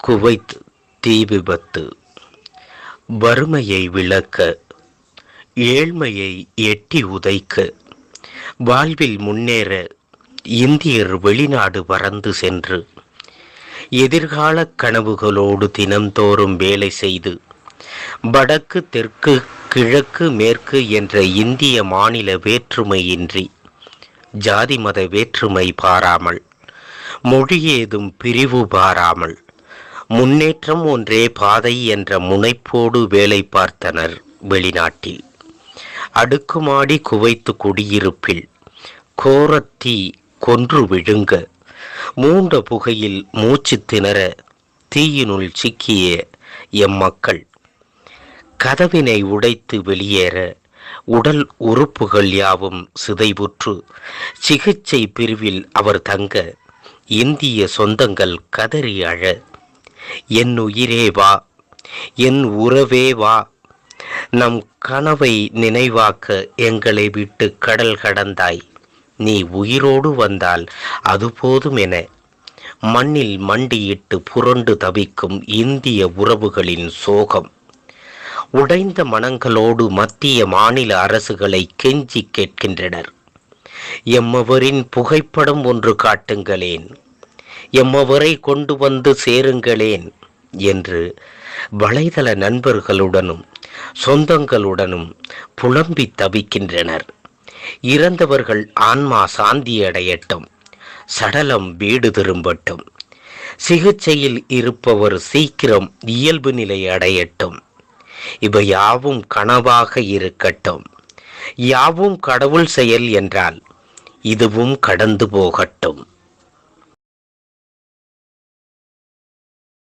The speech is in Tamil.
குவைத் தீ விபத்து வறுமையை விளக்க ஏழ்மையை எட்டி உதைக்க வாழ்வில் முன்னேற இந்தியர் வெளிநாடு பறந்து சென்று எதிர்கால கனவுகளோடு தினம்தோறும் வேலை செய்து வடக்கு தெற்கு கிழக்கு மேற்கு என்ற இந்திய மாநில வேற்றுமையின்றி ஜாதி மத வேற்றுமை பாராமல் மொழி ஏதும் பிரிவு பாராமல் முன்னேற்றம் ஒன்றே பாதை என்ற முனைப்போடு வேலை பார்த்தனர் வெளிநாட்டில். அடுக்குமாடி குவைத்து குடியிருப்பில் கோரத்தீ கொன்று விழுங்க. மூண்ட புகையில் மூச்சு திணற தீயினுள் சிக்கிய எம்மக்கள். கதவினை உடைத்து வெளியேற உடல் உறுப்புகள் யாவும் சிதைவுற்று சிகிச்சை பிரிவில் அவர் தங்க இந்திய சொந்தங்கள் கதறி அழ என் உயிரே வா என் உறவே வா. நம் கனவை நினைவாக்க எங்களை விட்டு கடல் கடந்தாய். நீ உயிரோடு வந்தால் அது போதும் என. மண்ணில் மண்டியிட்டு புரண்டு தவிக்கும் இந்திய உறவுகளின் சோகம். உடைந்த மனங்களோடு மத்திய மாநில அரசுகளை கெஞ்சி கேட்கின்றனர். எம்மவரின் புகைப்படம் ஒன்று காட்டுங்களேன். எம்மவரை கொண்டு வந்து சேருங்களேன் என்று வலைதள நண்பர்களுடனும் சொந்தங்களுடனும் புலம்பி தவிக்கின்றனர். இறந்தவர்கள் ஆன்மா சாந்தியடையட்டும் சடலம் வீடு திரும்பட்டும் சிகிச்சையில் இருப்பவர் சீக்கிரம் இயல்பு நிலை அடையட்டும். இவை யாவும் கனவாக இருக்கட்டும். யாவும் கடவுள் செயல் என்றால் இதுவும் கடந்து போகட்டும்.